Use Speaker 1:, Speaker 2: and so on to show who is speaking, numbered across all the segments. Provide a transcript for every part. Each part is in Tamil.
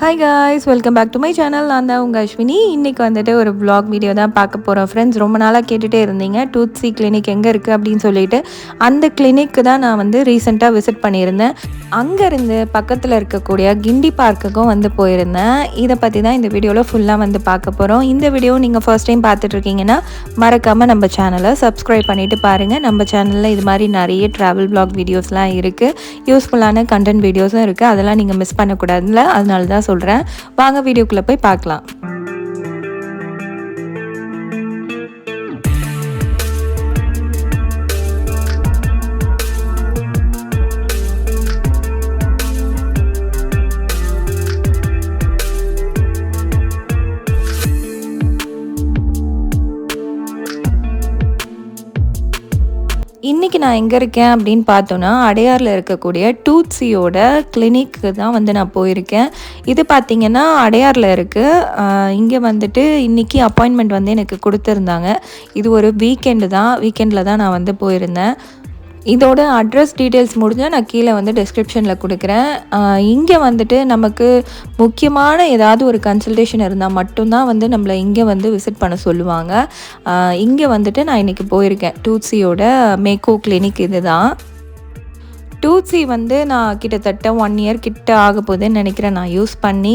Speaker 1: Hi guys welcome back to my channel நான் தான் உங்கள் அஸ்வினி. இன்றைக்கி வந்துட்டு ஒரு ப்ளாக் வீடியோ தான் பார்க்க போகிறோம் ஃப்ரெண்ட்ஸ் ரொம்ப நாளாக கேட்டுகிட்டே இருந்தீங்க. டூத் சி கிளினிக் எங்கே இருக்குது அப்படின்னு சொல்லிட்டு. அந்த கிளினிக்கு தான் நான் வந்து ரீசெண்டாக விசிட் பண்ணியிருந்தேன். அங்கேருந்து பக்கத்தில் இருக்கக்கூடிய கிண்டி பார்க்குக்கும் வந்து போயிருந்தேன். இதை பற்றி தான் இந்த வீடியோவில் ஃபுல்லாக வந்து பார்க்க போகிறோம் இந்த வீடியோ நீங்கள் ஃபர்ஸ்ட் டைம் பார்த்துட்ருக்கீங்கன்னா மறக்காமல் நம்ம சேனலை சப்ஸ்கிரைப் பண்ணிவிட்டு பாருங்கள் நம்ம சேனலில் இது மாதிரி நிறைய ட்ராவல் ப்ளாக் வீடியோஸ்லாம் இருக்குது யூஸ்ஃபுல்லான கண்டென்ட் வீடியோஸும் இருக்குது அதெல்லாம் நீங்கள் மிஸ் பண்ணக்கூடாதுல அதனால் தான் சொல்கிறேன் வாங்க வீடியோக்குள்ளே போய் பார்க்கலாம். இன்றைக்கி நான் எங்கே இருக்கேன் அப்படின்னு பார்த்தோன்னா அடையாரில் இருக்கக்கூடிய டூத்ஸியோட கிளினிக்கு தான் வந்து நான் போயிருக்கேன். இது பார்த்திங்கன்னா அடையாரில் இருக்குது இங்கே வந்துட்டு இன்றைக்கி அப்பாயின்மெண்ட் வந்து எனக்கு கொடுத்துருந்தாங்க. இது ஒரு வீக்கெண்டு தான். வீக்கெண்டில் தான் நான் வந்து போயிருந்தேன். இதோட அட்ரஸ் டீட்டெயில்ஸ் முடிஞ்சால் நான் கீழே வந்து டிஸ்கிரிப்ஷனில் கொடுக்குறேன். இங்கே வந்துட்டு நமக்கு முக்கியமான ஏதாவது ஒரு கன்சல்டேஷன் இருந்தால் மட்டும்தான் வந்து நம்மளை இங்கே வந்து விசிட் பண்ண சொல்லுவாங்க. இங்கே வந்துட்டு நான் இன்றைக்கி போயிருக்கேன். டூத்ஸியோட மேக்கோ கிளினிக் இது தான் டூத்ஸி வந்து நான் கிட்டத்தட்ட ஒன் இயர் கிட்ட ஆக போகுதுன்னு நினைக்கிறேன். நான் யூஸ் பண்ணி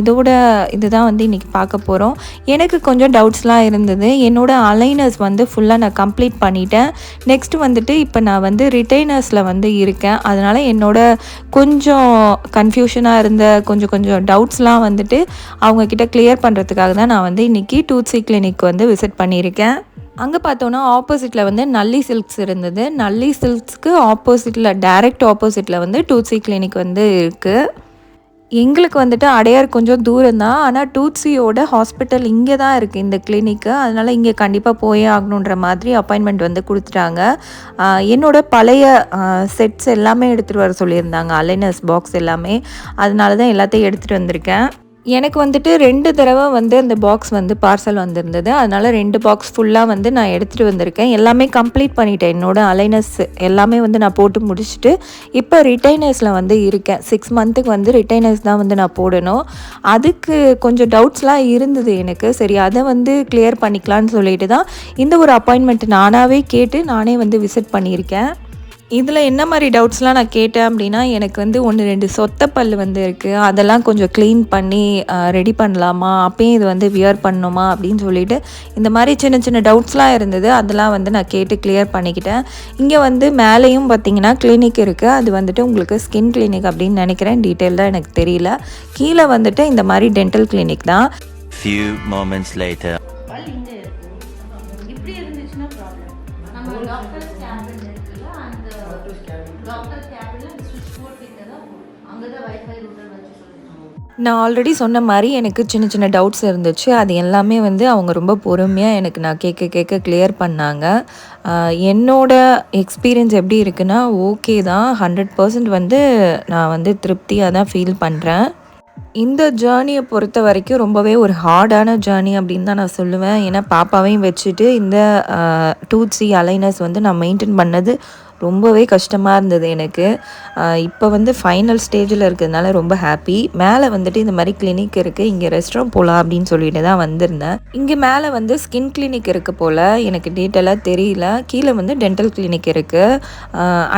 Speaker 1: இதோட இதுதான் வந்து இன்றைக்கி பார்க்க போகிறோம் எனக்கு கொஞ்சம் டவுட்ஸ்லாம் இருந்தது. என்னோடய அலைனர்ஸ் வந்து ஃபுல்லாக நான் கம்ப்ளீட் பண்ணிட்டேன். நெக்ஸ்ட் வந்துட்டு இப்போ நான் வந்து ரிட்டைனர்ஸில் வந்து இருக்கேன். அதனால் என்னோட கொஞ்சம் கன்ஃபியூஷனாக இருந்த கொஞ்சம் கொஞ்சம் டவுட்ஸ்லாம் வந்துட்டு அவங்கக்கிட்ட கிளியர் பண்ணுறதுக்காக தான் நான் வந்து இன்றைக்கி டூத்ஸி கிளினிக் வந்து விசிட் பண்ணியிருக்கேன். அங்கே பார்த்தோன்னா ஆப்போசிட்டில் வந்து நல்லி சில்க்ஸ் இருந்தது. நல்லி சில்க்ஸ்க்கு ஆப்போசிட்டில் டைரக்ட் ஆப்போசிட்டில் வந்து டூத்ஸி கிளினிக் வந்து இருக்குது எங்களுக்கு வந்துட்டு அடையார் கொஞ்சம் தூரம் தான். ஆனால் டூத்ஸியோட ஹாஸ்பிட்டல் இங்கே தான் இருக்குது இந்த கிளினிக்கு அதனால் இங்கே கண்டிப்பாக போயே ஆகணுன்ற மாதிரி அப்பாயின்மெண்ட் வந்து கொடுத்துட்டாங்க. என்னோட பழைய செட்ஸ் எல்லாமே எடுத்துகிட்டு வர சொல்லியிருந்தாங்க. அலைனஸ் பாக்ஸ் எல்லாமே. அதனால தான் எல்லாத்தையும் எடுத்துகிட்டு வந்திருக்கேன். எனக்கு வந்துட்டு ரெண்டு தடவை வந்து அந்த பாக்ஸ் வந்து பார்சல் வந்திருந்தது. அதனால் ரெண்டு பாக்ஸ் ஃபுல்லாக வந்து நான் எடுத்துகிட்டு வந்திருக்கேன். எல்லாமே கம்ப்ளீட் பண்ணிட்டேன். என்னோடய அலைனஸ் எல்லாமே வந்து நான் போட்டு முடிச்சுட்டு இப்போ ரிட்டைனர்ஸில் வந்து இருக்கேன். சிக்ஸ் மந்த்துக்கு வந்து ரிட்டைனர்ஸ் தான் வந்து நான் போடணும். அதுக்கு கொஞ்சம் டவுட்ஸ்லாம் இருந்தது எனக்கு. சரி அதை வந்து கிளியர் பண்ணிக்கலான்னு சொல்லிட்டு தான் இந்த ஒரு அப்பாயின்மெண்ட் நானாகவே கேட்டு நானே வந்து விசிட் பண்ணியிருக்கேன். இதில் என்ன மாதிரி டவுட்ஸ்லாம் நான் கேட்டேன் அப்படின்னா எனக்கு வந்து ஒன்று ரெண்டு சொத்த பல் வந்து இருக்குது அதெல்லாம் கொஞ்சம் க்ளீன் பண்ணி ரெடி பண்ணலாமா? அப்பயும் இது வந்து வியர் பண்ணணுமா அப்படின்னு சொல்லிட்டு இந்த மாதிரி சின்ன சின்ன டவுட்ஸ்லாம் இருந்தது. அதெல்லாம் வந்து நான் கேட்டு கிளியர் பண்ணிக்கிட்டேன். இங்கே வந்து மேலேயும் பார்த்தீங்கன்னா கிளினிக் இருக்குது அது வந்துட்டு உங்களுக்கு ஸ்கின் கிளினிக் அப்படின்னு நினைக்கிறேன். டீட்டெயிலாக எனக்கு தெரியல. கீழே வந்துட்டு இந்த மாதிரி டென்டல் கிளினிக் தான்.
Speaker 2: Few moments later.
Speaker 1: நான் ஆல்ரெடி சொன்ன மாதிரி எனக்கு சின்ன சின்ன டவுட்ஸ் இருந்துச்சு. அது எல்லாமே வந்து அவங்க ரொம்ப பொறுமையாக எனக்கு நான் கேட்க கேட்க கிளியர் பண்ணாங்க. என்னோட எக்ஸ்பீரியன்ஸ் எப்படி இருக்குன்னா ஓகே தான். ஹண்ட்ரட் பர்சன்ட் வந்து நான் வந்து திருப்தியாக தான் ஃபீல் பண்ணுறேன் இந்த ஜேர்னியை பொறுத்த வரைக்கும் ரொம்பவே ஒரு ஹார்டான ஜேர்னி அப்படின்னு தான் நான் சொல்லுவேன். ஏன்னா பாப்பாவையும் வச்சுட்டு இந்த டூத் சி அலைனஸ் வந்து நான் மெயின்டைன் பண்ணது ரொம்பவே கஷ்டமாக இருந்தது எனக்கு. இப்போ வந்து ஃபைனல் ஸ்டேஜில் இருக்கிறதுனால ரொம்ப ஹாப்பி மேலே வந்துட்டு இந்த மாதிரி கிளினிக் இருக்குது இங்கே ரெஸ்டாரண்ட் போகலாம் அப்படின்னு சொல்லிட்டு தான் வந்திருந்தேன். இங்கே மேலே வந்து ஸ்கின் கிளினிக் இருக்குது போல் எனக்கு டீட்டெயிலாக தெரியல. கீழே வந்து டென்டல் கிளினிக் இருக்குது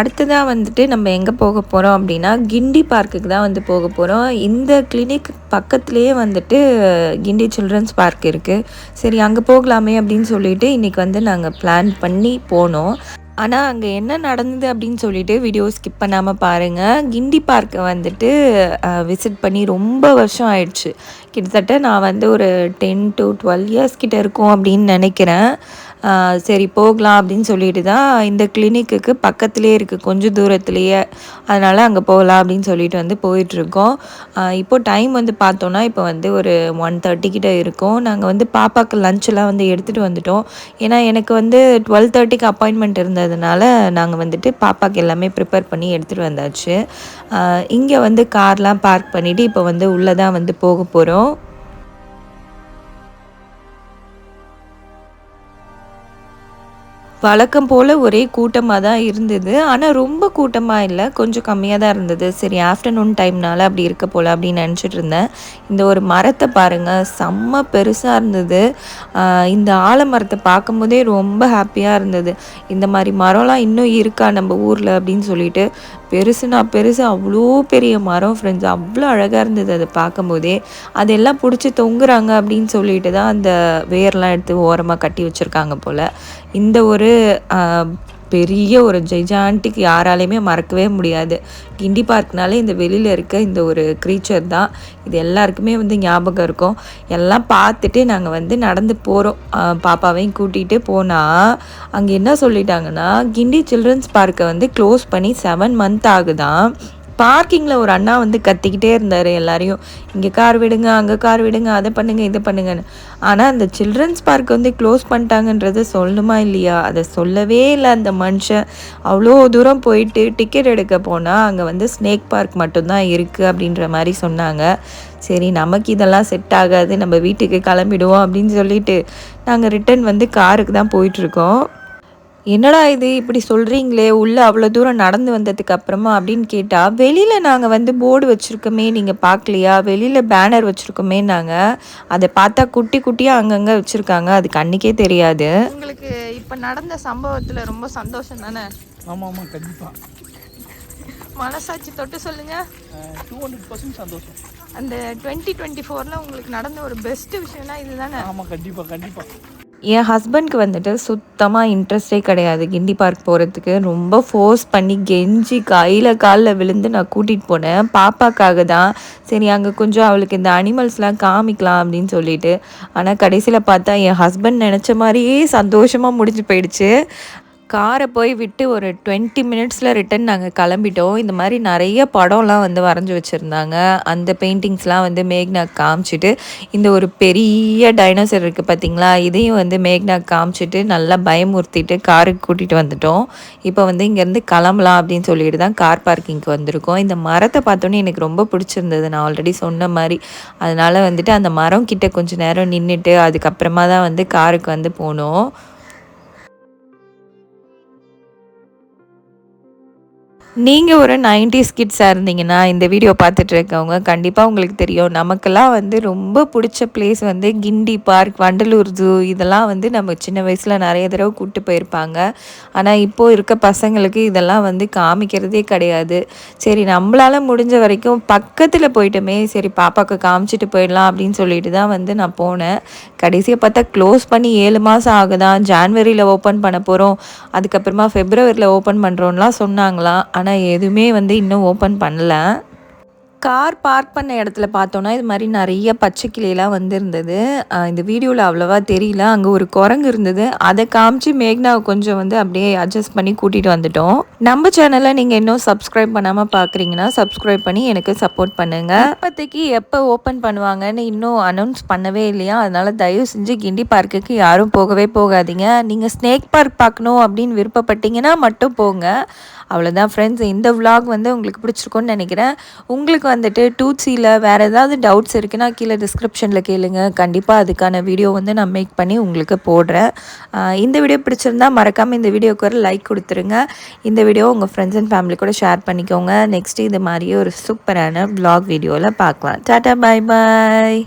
Speaker 1: அடுத்ததாக வந்துட்டு நம்ம எங்கே போக போகிறோம் அப்படின்னா கிண்டி பார்க்குக்கு தான் வந்து போக போகிறோம் இந்த கிளினிக் பக்கத்துலேயே வந்துட்டு கிண்டி சில்ட்ரன்ஸ் பார்க் இருக்குது சரி அங்கே போகலாமே அப்படின்னு சொல்லிட்டு இன்றைக்கி வந்து நாங்கள் பிளான் பண்ணி போனோம். ஆனால் அங்கே என்ன நடந்தது அப்படின்னு சொல்லிட்டு வீடியோ ஸ்கிப் பண்ணாமல் பாருங்கள் கிண்டி பார்க்கை வந்துட்டு விசிட் பண்ணி ரொம்ப வருஷம் ஆயிடுச்சு. கிட்டத்தட்ட நான் வந்து ஒரு டென் டு டுவெல் இயர்ஸ் கிட்ட இருக்கும் அப்படின்னு நினைக்கிறேன். சரி போகலாம் அப்படின்னு சொல்லிட்டு தான் இந்த கிளினிக்குக்கு பக்கத்துலேயே இருக்குது கொஞ்சம் தூரத்துலேயே. அதனால் அங்கே போகலாம் அப்படின்னு சொல்லிட்டு வந்து போயிட்டுருக்கோம். இப்போ டைம் வந்து பார்த்தோன்னா இப்போ வந்து ஒரு ஒன் தேர்ட்டி கிட்ட இருக்கும். நாங்கள் வந்து பாப்பாவுக்கு லஞ்செல்லாம் வந்து எடுத்துகிட்டு வந்துட்டோம். ஏன்னா எனக்கு வந்து டுவெல் தேர்ட்டிக்கு அப்பாயின்மெண்ட் இருந்ததுனால நாங்கள் வந்துட்டு பாப்பாவுக்கு எல்லாமே ப்ரிப்பேர் பண்ணி எடுத்துகிட்டு வந்தாச்சு. இங்கே வந்து கார்லாம் பார்க் பண்ணிவிட்டு இப்போ வந்து உள்ளே தான் வந்து போக போகிறோம் வழக்கம் போல் ஒரே கூட்டமாக தான் இருந்தது. ஆனால் ரொம்ப கூட்டமாக இல்லை. கொஞ்சம் கம்மியாக தான் இருந்தது. சரி ஆஃப்டர்நூன் டைம்னால அப்படி இருக்க போல் அப்படின்னு நினச்சிட்டு இருந்தேன். இந்த ஒரு மரத்தை பாருங்கள் செம்ம பெருசாக இருந்தது. இந்த ஆலமரத்தை பார்க்கும்போதே ரொம்ப ஹாப்பியாக இருந்தது. இந்த மாதிரி மரம்லாம் இன்னும் இருக்கா நம்ம ஊரில் அப்படின்னு சொல்லிட்டு பெருசுனா பெருசு அவ்வளோ பெரிய மரம் ஃப்ரெண்ட்ஸ் அவ்வளோ அழகாக இருந்தது அதை பார்க்கும்போதே. அதெல்லாம் பிடிச்சி தொங்குறாங்க அப்படின்னு சொல்லிட்டு தான் அந்த வேர்லாம் எடுத்து ஓரமாக கட்டி வச்சுருக்காங்க போல். இந்த ஒரு பெரிய ஒரு ஜெய்ஜான்டிக் யாராலையுமே மறக்கவே முடியாது. கிண்டி பார்க்னாலே இந்த வெளியில் இருக்க இந்த ஒரு க்ரீச்சர் தான். இது எல்லாருக்குமே வந்து ஞாபகம் இருக்கும். எல்லாம் பார்த்துட்டு நாங்கள் வந்து நடந்து போகிறோம் பாப்பாவையும் கூட்டிகிட்டு போனால் அங்கே என்ன சொல்லிட்டாங்கன்னா கிண்டி சில்ட்ரன்ஸ் பார்க்கை வந்து க்ளோஸ் பண்ணி செவன் மந்த் ஆகுதான். பார்க்கிங்கில் ஒரு அண்ணா வந்து கத்திக்கிட்டே இருந்தார் எல்லாரையும். இங்கே கார் விடுங்க அங்கே கார் விடுங்க அதை பண்ணுங்க இதை பண்ணுங்கன்னு. ஆனால் அந்த சில்ட்ரன்ஸ் பார்க் வந்து க்ளோஸ் பண்ணிட்டாங்கன்றதை சொல்லணுமா இல்லையா? அதை சொல்லவே இல்லை அந்த மனுஷன். அவ்வளோ தூரம் போயிட்டு டிக்கெட் எடுக்க போனால் அங்கே வந்து ஸ்னேக் பார்க் மட்டும்தான் இருக்குது அப்படின்ற மாதிரி சொன்னாங்க. சரி நமக்கு இதெல்லாம் செட் ஆகாது. நம்ம வீட்டுக்கு கிளம்பிடுவோம் அப்படின்னு சொல்லிட்டு நாங்கள் ரிட்டர்ன் வந்து காருக்கு தான் போயிட்டுருக்கோம் என்னடா இது இப்படி சொல்கிறீங்களே உள்ளே அவ்வளோ தூரம் நடந்து வந்ததுக்கு அப்புறமா அப்படின்னு கேட்டால் வெளியில் நாங்கள் வந்து போர்டு வச்சுருக்கோமே நீங்கள் பார்க்கலையா? வெளியில் பேனர் வச்சுருக்கோமே நாங்கள் அதை பார்த்தா குட்டி குட்டியாக அங்கங்கே வச்சுருக்காங்க. அது கண்ணுக்கே தெரியாது. உங்களுக்கு இப்போ நடந்த சம்பவத்தில் ரொம்ப சந்தோஷம் தானே?
Speaker 3: ஆமாம் ஆமாம் கண்டிப்பாக
Speaker 1: மனசாட்சி தொட்டு சொல்லுங்கள்
Speaker 3: டூ ஹண்ட்ரட் பர்சன்ட் சந்தோஷம்.
Speaker 1: அந்த டுவெண்ட்டி டுவெண்ட்டி ஃபோரில் உங்களுக்கு நடந்த ஒரு பெஸ்ட்டு விஷயம்னா இதுதானே?
Speaker 3: ஆமாம் கண்டிப்பாக கண்டிப்பாக
Speaker 1: என் ஹஸ்பண்ட்க்கு வந்துட்டு சுத்தமாக இன்ட்ரெஸ்டே கிடையாது. கிண்டி பார்க் போகிறதுக்கு ரொம்ப ஃபோர்ஸ் பண்ணி கெஞ்சி கையில் காலில் விழுந்து நான் கூட்டிகிட்டு போனேன். பாப்பாக்காக தான். சரி அங்கே கொஞ்சம் அவளுக்கு இந்த அனிமல்ஸ்லாம் காமிக்கலாம் அப்படின்னு சொல்லிட்டு. ஆனால் கடைசியில் பார்த்தா என் ஹஸ்பண்ட் நினச்ச மாதிரியே சந்தோஷமாக முடிஞ்சு போயிடுச்சு. காரை போய் விட்டு ஒரு டுவெண்ட்டி மினிட்ஸில் ரிட்டன் நாங்கள் கிளம்பிட்டோம். இந்த மாதிரி நிறைய படம்லாம் வந்து வரைஞ்சி வச்சுருந்தாங்க. அந்த பெயிண்டிங்ஸ்லாம் வந்து மேக்னா காமிச்சிட்டு இந்த ஒரு பெரிய டைனோசர் இருக்குது பார்த்தீங்களா இதையும் வந்து மேக்னா காமிச்சிட்டு நல்லா பயமுறுத்திட்டு காருக்கு கூட்டிகிட்டு வந்துட்டோம். இப்போ வந்து இங்கேருந்து கிளம்பலாம் அப்படின்னு சொல்லிட்டு தான் கார் பார்க்கிங்க்கு வந்திருக்கோம். இந்த மரத்தை பார்த்தோன்னே எனக்கு ரொம்ப பிடிச்சிருந்தது. நான் ஆல்ரெடி சொன்ன மாதிரி. அதனால் வந்துட்டு அந்த மரம் கிட்ட கொஞ்சம் நேரம் நின்றுட்டு அதுக்கப்புறமா தான் வந்து காருக்கு வந்து போனோம். நீங்கள் ஒரு 90s கிட்ஸாக இருந்தீங்கன்னா இந்த வீடியோ பார்த்துட்டு இருக்கவங்க கண்டிப்பாக உங்களுக்கு தெரியும். நமக்கெல்லாம் வந்து ரொம்ப பிடிச்ச பிளேஸ் வந்து கிண்டி பார்க் வண்டலூர் ஜூ இதெல்லாம் வந்து நம்ம சின்ன வயசில் நிறைய தடவை கூப்பிட்டு போயிருப்பாங்க. ஆனால் இப்போது இருக்க பசங்களுக்கு இதெல்லாம் வந்து காமிக்கிறதே கிடையாது. சரி நம்மளால் முடிஞ்ச வரைக்கும் பக்கத்தில் போயிட்டோமே சரி பாப்பாவுக்கு காமிச்சிட்டு போயிடலாம் அப்படின்னு சொல்லிட்டு தான் வந்து நான் போனேன். கடைசியை பார்த்தா க்ளோஸ் பண்ணி ஏழு மாதம் ஆகுதான். ஜான்வரியில் ஓப்பன் பண்ண போகிறோம் அதுக்கப்புறமா ஃபெப்ரவரியில் ஓப்பன் பண்ணுறோம்லாம் சொன்னாங்களாம். ஆனால் எதுவுமே வந்து இன்னும் ஓப்பன் பண்ணல. கார் பார்க் பண்ண இடத்துல பார்த்தோன்னா இது மாதிரி நிறைய பச்சை கிளியெல்லாம் வந்துருந்தது. இந்த வீடியோவில் அவ்வளோவா தெரியல. அங்கே ஒரு குரங்கு இருந்தது. அதை காமிச்சு மேக்னாவை கொஞ்சம் வந்து அப்படியே அட்ஜஸ்ட் பண்ணி கூட்டிகிட்டு வந்துட்டோம். நம்ம சேனலை நீங்கள் இன்னும் சப்ஸ்கிரைப் பண்ணாமல் பார்க்குறீங்கன்னா சப்ஸ்கிரைப் பண்ணி எனக்கு சப்போர்ட் பண்ணுங்கள் இப்போதைக்கு எப்போ ஓப்பன் பண்ணுவாங்கன்னு இன்னும் அனௌன்ஸ் பண்ணவே இல்லையா? அதனால் தயவு செஞ்சு கிண்டி பார்க்குக்கு யாரும் போகவே போகாதீங்க. நீங்கள் ஸ்னேக் பார்க் பார்க்கணும் அப்படின்னு விருப்பப்பட்டீங்கன்னா மட்டும் போங்க. அவ்வளோதான் ஃப்ரெண்ட்ஸ் இந்த விலாக் வந்து உங்களுக்கு பிடிச்சிருக்கோன்னு நினைக்கிறேன். உங்களுக்கு வந்துட்டு டூசியில் வேறு ஏதாவது டவுட்ஸ் இருக்குன்னா கீழே டிஸ்கிரிப்ஷனில் கேளுங்க. கண்டிப்பாக அதுக்கான வீடியோ வந்து நான் மேக் பண்ணி உங்களுக்கு போடுறேன். இந்த வீடியோ பிடிச்சிருந்தா மறக்காமல் இந்த வீடியோக்கு ஒரு லைக் கொடுத்துருங்க. இந்த வீடியோ உங்கள் ஃப்ரெண்ட்ஸ் அண்ட் ஃபேமிலி கூட ஷேர் பண்ணிக்கோங்க. நெக்ஸ்ட் இது மாதிரியே ஒரு சூப்பரான விலாக் வீடியோவில் பார்க்கலாம். டாட்டா பாய் பாய்